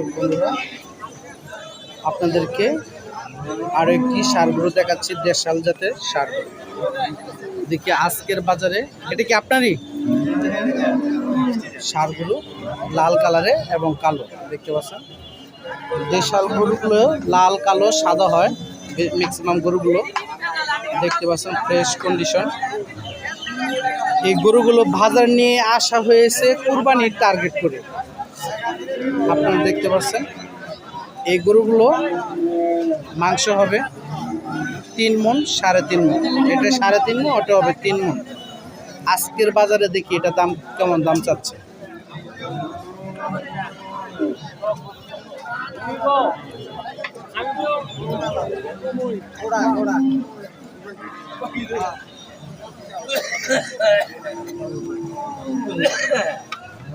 দর্শক বন্ধুরা, আপনাদেরকে আরও একটি সারগুলো দেখাচ্ছি, দেশাল জাতের সার দেখি আজকের বাজারে, এটা কি আপনারই? সারগুলো লাল কালারে এবং কালো, দেখতে পাচ্ছেন? দেশাল গরুগুলো লাল, কালো, সাদা হয় ম্যাক্সিমাম গরুগুলো, দেখতে পাচ্ছেন ফ্রেশ কন্ডিশন এই গরুগুলো বাজার নিয়ে আসা হয়েছে কুরবানির টার্গেট করে। আপনারা দেখতে পাচ্ছেন। এই গরুগুলো মাংস হবে তিন মন সাড়ে তিন মন এটা সাড়ে তিন মন ওটা হবে তিন মন আজকের বাজারে দেখি এটা দাম কেমন, দাম চাচ্ছে।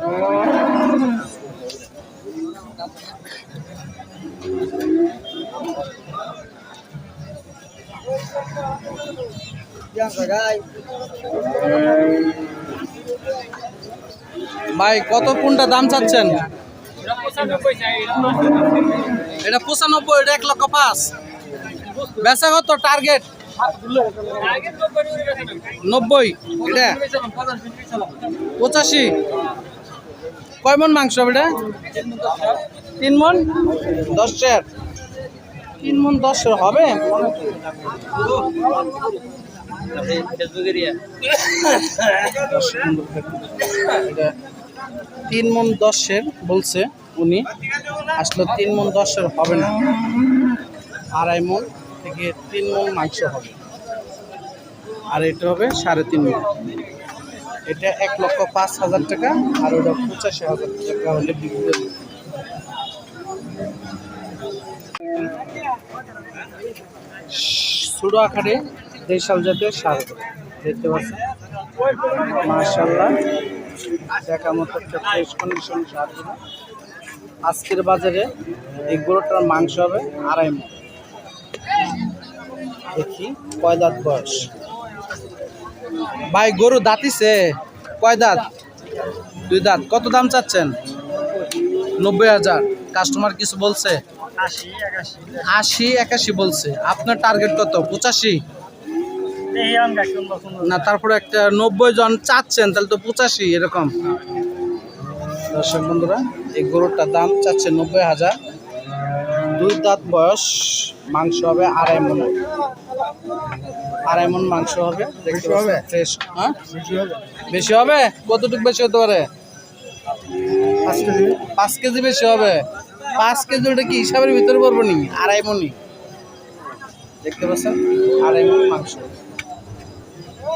ভাই, কত কোনটা দাম চাচ্ছেন? এটা পঁচানব্বই, এটা এক লক্ষ পাঁচ। বেচা কত টার্গেট নব্বই। এটা? পঁচাশি। কয় মন মাংস এটা? তিন মন? দশ চার তিন মন দশ হবে? তিন মন দশের বলছে উনি আসলে তিন মন দশের হবে না। আড়াই মন থেকে তিন মন মাংস হবে। আর এটা হবে সাড়ে তিন মন। এটা এক লক্ষ পাঁচ হাজার টাকা আর ওটা পঁচাশি হাজার টাকা হলে বিক্রি ছোটো আকারে দেশাল জাতীয় সার দেখতে পাচ্ছেন? মার্শাল্লাহ দেখা মতো একটা ফ্রেশ কন্ডিশন সারগুলো আজকের বাজারে এই গরুটার মাংস হবে আড়াই মণ দেখি, কয় বয়স? ভাই, গরু দাঁতিছে। কয় দাঁত? দুই দাঁত। কত দাম চাচ্ছেন? নব্বই হাজার। কাস্টমার কিছু বলছে? আশি একাশি। আশি একাশি বলছে। আপনার টার্গেট কত? পঁচাশি? না তারপরে একটা নব্বই জন চাচ্ছেন তাহলে তো পঁচাশি এরকম। দর্শক বন্ধুরা এই গরুটার দাম চাচ্ছে নব্বই হাজার। দুই দাঁত বয়স মাংস হবে আড়াই মন। আড়াই মন মাংস হবে দেখতে হবে? ফ্রেশ। হ্যাঁ? বেশি হবে? কতটুকু বেশি হতে পারে? পাঁচ কেজি। পাঁচ কেজি বেশি হবে? পাঁচ কেজি ওটা কি হিসাবের ভিতরে পড়ব নি? আড়াই মনি দেখতে পাচ্ছেন? আড়াই মনি মাংস।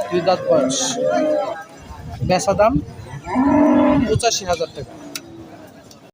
দুই দাঁত বয়স। বেচা দাম পঁচাশি হাজার টাকা।